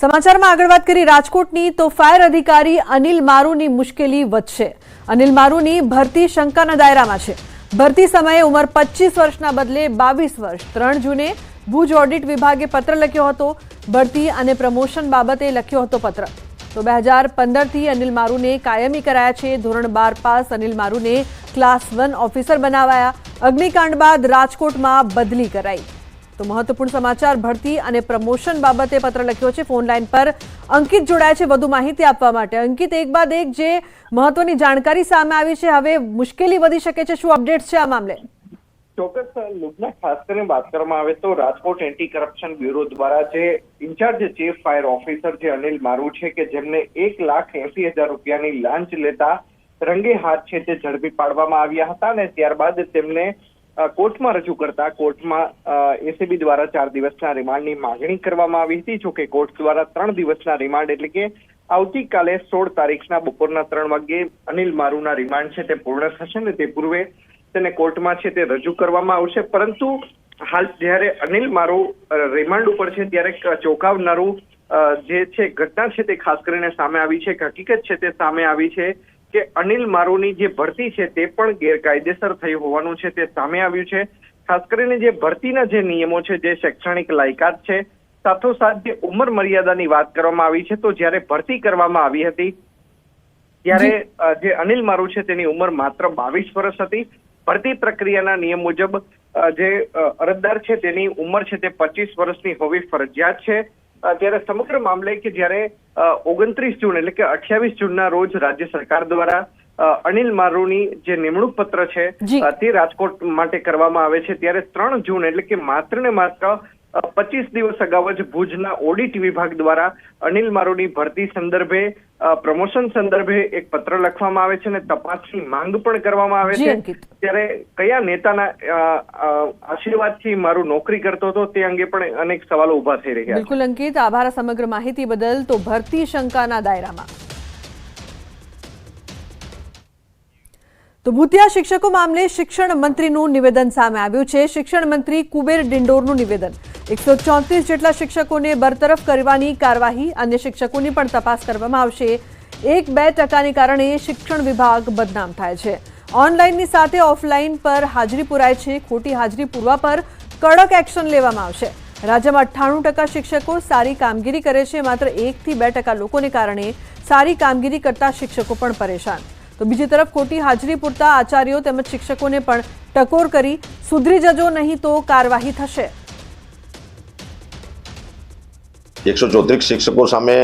સમાચારમાં આગળ વાત કરી રાજકોટની, તો ફાયર અધિકારી અનિલ મારુની મુશ્કેલી વધશે. અનિલ મારુની ભરતી શંકાના દાયરામાં છે. ભરતી સમયે ઉંમર પચીસ વર્ષના બદલે બાવીસ વર્ષ. ત્રણ જૂને ભુજ ઓડિટ વિભાગે પત્ર લખ્યો હતો. ભરતી અને પ્રમોશન બાબતે લખ્યો હતો પત્ર. તો બે હજાર પંદરથી અનિલ મારુને કાયમી કરાયા છે. ધોરણ બાર પાસ અનિલ મારુને ક્લાસ વન ઓફિસર બનાવાયા. અગ્નિકાંડ બાદ રાજકોટમાં બદલી કરાઈ. તો મહત્વપૂર્ણ સમાચાર, ભરતી અને પ્રમોશન બાબતે પત્ર લખ્યો છે. ફોન લાઈન પર અંકિત જોડાય છે વધુ માહિતી આપવા માટે. અંકિત, એક બાદ એક જે મહત્વની જાણકારી સામે આવી છે, હવે મુશ્કેલી વધી શકે છે. શું અપડેટ છે આ મામલે? ચોક્કસ લુબના ખાસ કરીને વાત કરવામાં આવે તો રાજકોટ એન્ટી કરપ્શન બ્યુરો દ્વારા જે ઇન્ચાર્જ ચીફ ફાયર ઓફિસર જે અનિલ મારુ છે કે જેમને એક લાખ એસી હજાર રૂપિયાની લાંચ લેતા રંગે હાથ છે તે ઝડપી પાડવામાં આવ્યા હતા અને ત્યારબાદ તેમને કોર્ટમાં રજૂ કરતા કોર્ટમાં એસીબી દ્વારા ચાર દિવસના રિમાન્ડની માંગણી કરવામાં આવી હતી, જોકે કોર્ટ દ્વારા ત્રણ દિવસના રિમાન્ડ એટલે કે આવતીકાલે સોળ તારીખના બપોરના ત્રણ વાગ્યે અનિલ મારુના રિમાન્ડ છે તે પૂર્ણ થશે ને તે પૂર્વે તેને કોર્ટમાં છે તે રજૂ કરવામાં આવશે. પરંતુ હાલ જ્યારે અનિલ મારુ રિમાન્ડ ઉપર છે ત્યારે ચોંકાવનારું જે છે ઘટના છે તે ખાસ કરીને સામે આવી છે હકીકત છે તે સામે આવી છે કે અનિલ મારુની જે ભરતી છે તે પણ ગેરકાયદેસર થઈ હોવાનું છે તે સામે આવ્યું છે. ખાસ કરીને જે ભરતીના જે નિયમો છે જે શૈક્ષણિક લાયકાત છે સાથોસાથ જે ઉંમર મર્યાદાની વાત કરવામાં આવી છે તો જ્યારે ભરતી કરવામાં આવી હતી ત્યારે જે. અનિલ મારુ છે તેની ઉંમર માત્ર બાવીસ વર્ષ હતી. ભરતી પ્રક્રિયાના નિયમ મુજબ જે અરજદાર છે તેની ઉંમર છે તે પચીસ વર્ષની હોવી ફરજિયાત છે. ત્યારે સમગ્ર મામલે કે જ્યારે ઓગણત્રીસ જૂન એટલે કે અઠ્યાવીસ જૂનના રોજ રાજ્ય સરકાર દ્વારા અનિલ મારુની જે નિમણૂક પત્ર છે તે રાજકોટ માટે કરવામાં આવે છે. ત્યારે ત્રણ જૂન એટલે કે માત્ર ને માત્ર પચીસ દિવસ અગાઉ જ ભુજના ઓડિટ વિભાગ દ્વારા અનિલ મારુની ભરતી સંદર્ભે પ્રમોશન સંદર્ભે એક પત્ર લખવામાં આવે છે અને તપાસની માંગ પણ કરવામાં આવે છે. ત્યારે કયા નેતાના આશીર્વાદથી મારું નોકરી કરતો હતો તે અંગે પણ અનેક સવાલો ઊભા થઈ રહ્યા બિલકુલ અંકિત. આભાર સમગ્ર માહિતી બદલ. તો ભરતી શંકાના દાયરામાં. તો ભૂતિયા શિક્ષકો મામલે શિક્ષણ મંત્રીનું નિવેદન સામે આવ્યું છે. શિક્ષણ મંત્રી કુબેર ડિંડોરનું નિવેદન. એકસો ચોત્રીસ જેટલા શિક્ષકોને બરતરફ કરવાની કાર્યવાહી, અન્ય શિક્ષકોની પણ તપાસ કરવામાં આવશે. એક બે ટકાને કારણે શિક્ષણ વિભાગ બદનામ થાય છે. ઓનલાઈનની સાથે ઓફલાઈન પર હાજરી પુરાય છે. ખોટી હાજરી પૂરવા પર કડક એક્શન લેવામાં આવશે. રાજ્યમાં અઠ્ઠાણું ટકા શિક્ષકો સારી કામગીરી કરે છે. માત્ર એકથી બે ટકા લોકોને કારણે સારી કામગીરી કરતા શિક્ષકો પણ પરેશાન. તો બીજી તરફ ખોટી હાજરી પૂરતા આચાર્યો તેમજ શિક્ષકોને પણ ટકોર કરી. સુધરી જજો નહીં તો કાર્યવાહી થશે. એકસો ચોત્રીસ શિક્ષકો સામે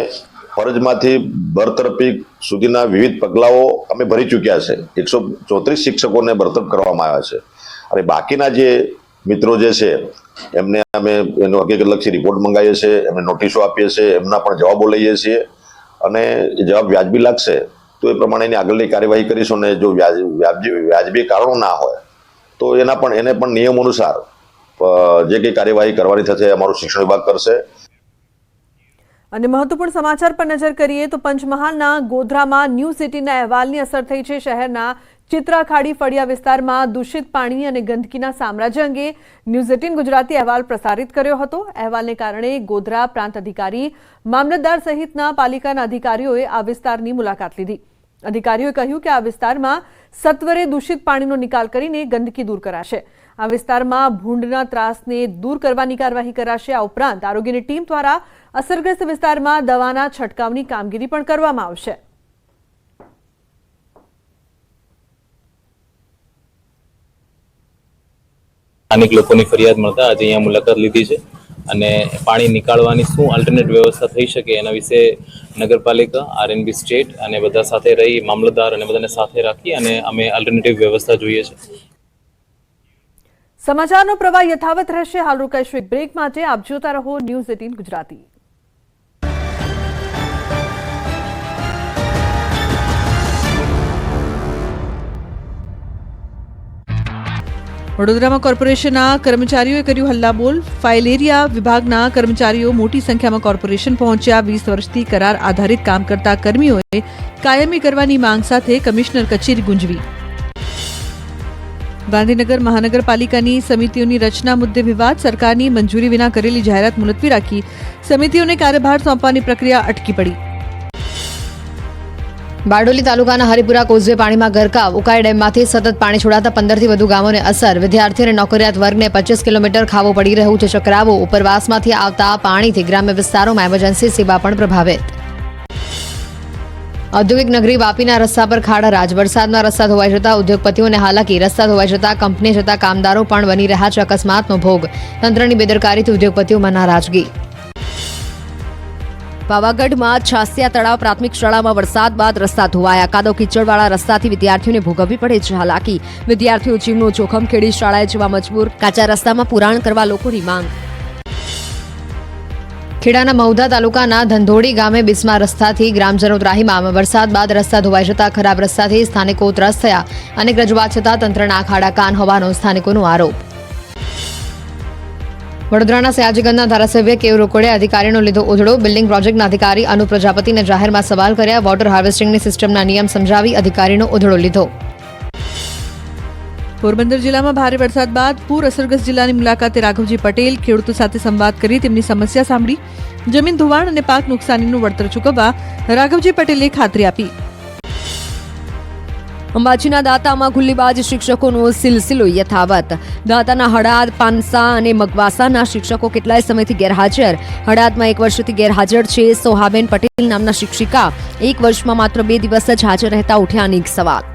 ફરજમાંથી બરતરફી સુધીના વિવિધ પગલાઓ અમે ભરી ચૂક્યા છે. એકસો ચોત્રીસ શિક્ષકોને બરતરફ કરવામાં આવ્યા છે. અને બાકીના જે મિત્રો જે છે, એમને અમે એનો હકીકતલક્ષી રિપોર્ટ મંગાવીએ છીએ, એમને નોટિસો આપીએ છીએ, એમના પણ જવાબો લઈએ છીએ. અને જવાબ વ્યાજબી લાગશે તો એ પ્રમાણેની આગળની કાર્યવાહી કરીશું અને જો વ્યાજ વ્યાજબી વ્યાજબી કારણો ના હોય, તો એના પણ, એને પણ નિયમ અનુસાર જે કંઈ કાર્યવાહી કરવાની થશે અમારું શિક્ષણ વિભાગ કરશે. અને મહત્વપૂર્ણ સમાચાર પર નજર કરીએ તો પંચમહાલના ગોધરામાં ન્યૂ સિટીના અહેવાલની અસર થઈ છે. શહેરના ચિત્રાખાડી ફળિયા વિસ્તારમાં દૂષિત પાણી અને ગંદકીના સામ્રાજ્ય અંગે ન્યૂઝ એટીન ગુજરાતી અહેવાલ પ્રસારિત કર્યો હતો. અહેવાલને કારણે ગોધરા પ્રાંત અધિકારી, મામલતદાર સહિતના પાલિકાના અધિકારીઓએ આ વિસ્તારની મુલાકાત લીધી. અધિકારીઓએ કહ્યું કે આ વિસ્તારમાં સત્વરે દૂષિત પાણીનો નિકાલ કરીને ગંદકી દૂર કરાશે. આ વિસ્તારમાં ભૂંડના ત્રાસને દૂર કરવાની કાર્યવાહી કરાશે. આ ઉપરાંત આરોગ્યની ટીમ દ્વારા અસરગ્રસ્ત વિસ્તારમાં દવાના છંટકાવની કામગીરી પણ કરવામાં આવશે. સ્થાનિક લોકોની ફરિયાદ મળતા આજે અહીંયા મુલાકાત લીધી છે. અને પાણી નીકાળવાની શું આલ્ટરનેટ વ્યવસ્થા થઈ શકે એના વિશે નગરપાલિકા આરએનબી સ્ટેટ અને બધા સાથે રહી મામલતદાર અને બધાને સાથે રાખી અને અમે આલ્ટરનેટિવ વ્યવસ્થા જોઈએ છે. સમાચારનો પ્રવાહ યથાવત રહેશે. હાલ રોકાઈશું એક બ્રેક માટે. આપ જોતા રહો ન્યૂઝ એટીન ગુજરાતી. વડોદરામાં કોર્પોરેશનના કર્મચારીઓએ કર્યું હલ્લાબોલ. ફાઇલેરિયા વિભાગના કર્મચારીઓ મોટી સંખ્યામાં કોર્પોરેશન પહોંચ્યા. વીસ વર્ષથી કરાર આધારિત કામ કરતા કર્મીઓએ કાયમી કરવાની માંગ સાથે કમિશનર કચેરી ગુંજવી. ગાંધીનગર મહાનગરપાલિકાની સમિતિઓની રચના મુદ્દે વિવાદ સરકારની મંજૂરી વિના કરેલી જાહેરાત મુલતવી રાખી. સમિતિઓને કાર્યભાર સોંપવાની પ્રક્રિયા અટકી પડી. બારડોલી તાલુકાના હરિપુરા કોઝવે પાણીમાં ગરકાવ. ઉકાઈ ડેમમાંથી સતત પાણી છોડાતા પંદરથી વધુ ગામોને અસર. વિદ્યાર્થી અને નોકરિયાત વર્ગને પચીસ કિલોમીટર ખાવો પડી રહ્યું છે ચક્રાવો. ઉપરવાસમાંથી આવતા પાણીથી ગ્રામ્ય વિસ્તારોમાં એમરજન્સી સેવા પણ પ્રભાવિત. ઔદ્યોગિક નગરી વાપીના રસ્તા પર ખાડા. રાજ વરસાદમાં રસ્તા ધોવાઈ જતા ઉદ્યોગપતિઓને હાલાકી. રસ્તા ધોવાઈ જતા કંપની જતા કામદારો પણ બની રહ્યા છે અકસ્માતનો ભોગ. તંત્રની બેદરકારીથી ઉદ્યોગપતિઓમાં નારાજગી. પાવાગઢમાં છાસિયા તળાવ પ્રાથમિક શાળામાં વરસાદ બાદ રસ્તા ધોવાયા. કાદો કીચડવાળા રસ્તાથી વિદ્યાર્થીઓને ભોગવવી પડે છે હાલાકી. વિદ્યાર્થીઓ જીવનું જોખમ ખેડી શાળાએ જવા મજબૂર. કાચા રસ્તામાં પુરાણ કરવા લોકોની માંગ. ખેડાના મૌધા તાલુકાના ધંધોડી ગામે બિસ્મા રસ્તાથી ગ્રામજનો ત્રાહીમાં વરસાદ બાદ રસ્તા ધોવાઈ જતા ખરાબ રસ્તાથી સ્થાનિકો ત્રસ્ત થયા અનેક રજૂઆત છતાં તંત્રના ખાડા કાન હોવાનો સ્થાનિકોનો આરોપ. વડોદરાના સયાજીગંજના ધારાસભ્ય કેવ રોકડે અધિકારીનો લીધો ઉધડો. બિલ્ડિંગ પ્રોજેક્ટના અધિકારી અનુ પ્રજાપતિને જાહેરમાં સવાલ કર્યા. વોટર હાર્વેસ્ટિંગની સિસ્ટમના નિયમ સમજાવી અધિકારીનો ઉધડો લીધો. પોરબંદર જિલ્લામાં ભારે વરસાદ બાદ પૂર અસરગ્રસ્ત જિલ્લાની મુલાકાતે રાઘવજી પટેલ ખેડૂતો સાથે સંવાદ કરી તેમની સમસ્યા સાંભળી. જમીન ધોવાણ અને પાક નુકસાનીનું વળતર ચૂકવવા રાઘવજી પટેલે ખાતરી આપી. અંબાજીના દાતામાં ગુલ્લીબાજ શિક્ષકોનો સિલસિલો યથાવત. દાતાના હડાદ પાનસા અને મગવાસાના શિક્ષકો કેટલાય સમયથી ગેરહાજર. હડાદમાં એક વર્ષથી ગેરહાજર છે સોહાબેન પટેલ નામના શિક્ષિકા. એક વર્ષમાં માત્ર બે દિવસ જ હાજર રહેતા ઉઠ્યા અનેક સવાલ.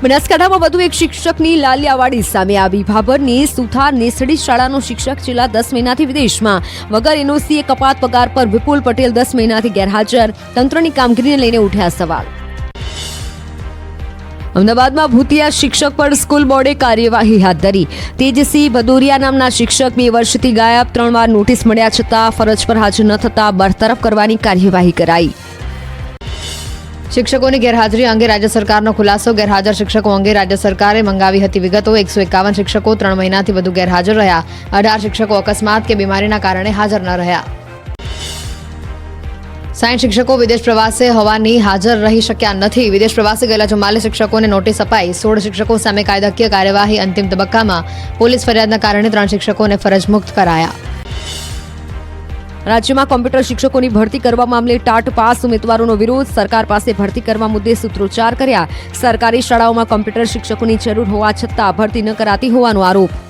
બનાસકાંઠામાં વધુ એક શિક્ષકની લાલિયાવાડી સામે આવી. ભાભરની સુથાર નેસડી શાળાનો શિક્ષક છેલ્લા દસ મહિનાથી વિદેશમાં. વગર એનઓસીએ કપાત પગાર પર વિપુલ પટેલ દસ મહિનાથી ગેરહાજર. તંત્રની કામગીરીને લઈને ઉઠ્યા સવાલ. અમદાવાદમાં ભૂતિયા શિક્ષક પર સ્કૂલ બોર્ડે કાર્યવાહી હાથ ધરી. તેજસી ભદોરિયા નામના શિક્ષક બે વર્ષથી ગાયબ, ત્રણ વાર નોટિસ મળ્યા છતાં ફરજ પર હાજર ન થતા બરતરફ કરવાની કાર્યવાહી કરાઈ. શિક્ષકોની ગેરહાજરી અંગે રાજ્ય સરકારનો ખુલાસો. ગેરહાજર શિક્ષકો અંગે રાજ્ય સરકારે મંગાવી હતી વિગતો. એકસો એકાવન શિક્ષકો ત્રણ મહિનાથી વધુ ગેરહાજર રહ્યા. અઢાર શિક્ષકો અકસ્માત કે બીમારીના કારણે હાજર ન રહ્યા. સાઈઠ શિક્ષકો વિદેશ પ્રવાસે હોવાની હાજર રહી શક્યા નથી. વિદેશ પ્રવાસે ગયેલા ચુમ્માલીસ શિક્ષકોને નોટિસ અપાઈ. સોળ શિક્ષકો સામે કાયદાકીય કાર્યવાહી અંતિમ તબક્કામાં પોલીસ ફરિયાદના કારણે ત્રણ શિક્ષકોને ફરજ મુક્ત કરાયા. રાજ્યમાં કોમ્પ્યુટર શિક્ષકોની ભરતી કરવા મામલે ટાટ પાસ ઉમેદવારોનો વિરોધ. સરકાર પાસે ભરતી કરવા મુદ્દે સૂત્રોચ્ચાર કર્યા. સરકારી શાળાઓમાં કોમ્પ્યુટર શિક્ષકોની જરૂર હોવા છતાં ભરતી ન કરાતી હોવાનો આરોપ.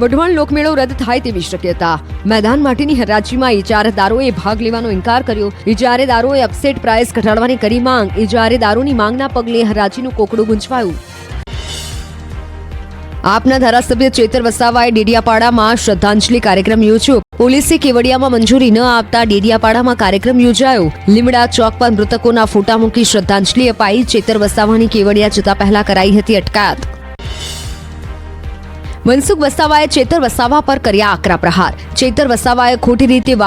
વઢવાણ લોકમેળો રદ થાય તેવી શક્યતા. મેદાન માટેની હરાજીમાં ઇજારેદારોએ ભાગ લેવાનો ઇનકાર કર્યો. ઇજારેદારોએ અપસેટ પ્રાઇસ ઘટાડવાની કરી માંગ. ઇજારેદારોની માંગના પગલે હરાજીનું કોકડું ગુંચવાયું. આપના ધારાસભ્ય ચેતર વસાવાએ ડેડિયાપાડામાં શ્રદ્ધાંજલિ કાર્યક્રમ યોજ્યો. પોલીસે કેવડિયામાં મંજૂરી ન આપતા ડેડિયાપાડામાં કાર્યક્રમ યોજાયો. લીમડા ચોક પર મૃતકોના ફોટા મૂકી શ્રદ્ધાંજલિ અપાઈ ચેતર વસાવાની કેવડિયા જતા પહેલા કરાઈ હતી અટકાયત. મનસુખ વસાવાએ ચેતર વસાવા પર કર્યા આકરા પ્રહાર. ચેતર વસાવાએ ખોટી રીતે